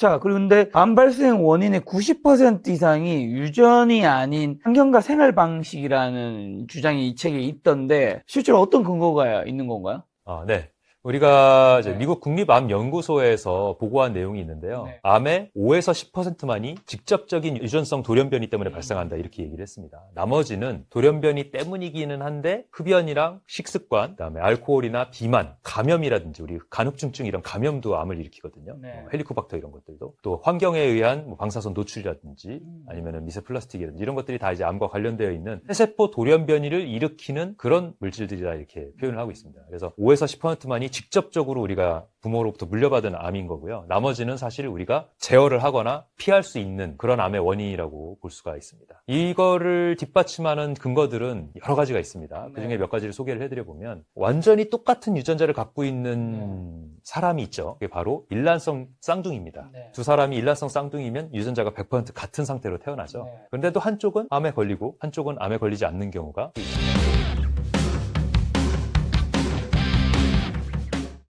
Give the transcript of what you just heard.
자, 그런데 암 발생 원인의 90% 이상이 유전이 아닌 환경과 생활 방식이라는 주장이 이 책에 있던데 실제로 어떤 근거가 있는 건가요? 아, 네. 우리가 네. 미국 국립암연구소에서 보고한 내용이 있는데요. 네. 암의 5에서 10%만이 직접적인 유전성 돌연변이 때문에 음. 발생한다 이렇게 얘기를 했습니다. 나머지는 돌연변이 때문이기는 한데 흡연이랑 식습관, 그다음에 알코올이나 비만, 감염이라든지 우리 간흡증증 이런 감염도 암을 일으키거든요. 네. 어, 헬리코박터 이런 것들도 또 환경에 의한 뭐 방사선 노출이라든지 음. 아니면 미세 플라스틱이라든지 이런 것들이 다 이제 암과 관련되어 있는 세세포 돌연변이를 일으키는 그런 물질들이다 이렇게 표현을 하고 있습니다. 그래서 5에서 10%만이 직접적으로 우리가 부모로부터 물려받은 암인 거고요. 나머지는 사실 우리가 제어를 하거나 피할 수 있는 그런 암의 원인이라고 볼 수가 있습니다. 이거를 뒷받침하는 근거들은 여러 가지가 있습니다. 그 네. 중에 몇 가지를 소개를 해드려보면 완전히 똑같은 유전자를 갖고 있는 사람이 있죠. 그게 바로 일란성 쌍둥이입니다. 네. 두 사람이 일란성 쌍둥이면 유전자가 100% 같은 상태로 태어나죠. 네. 그런데 또 한쪽은 암에 걸리고 한쪽은 암에 걸리지 않는 경우가 있습니다.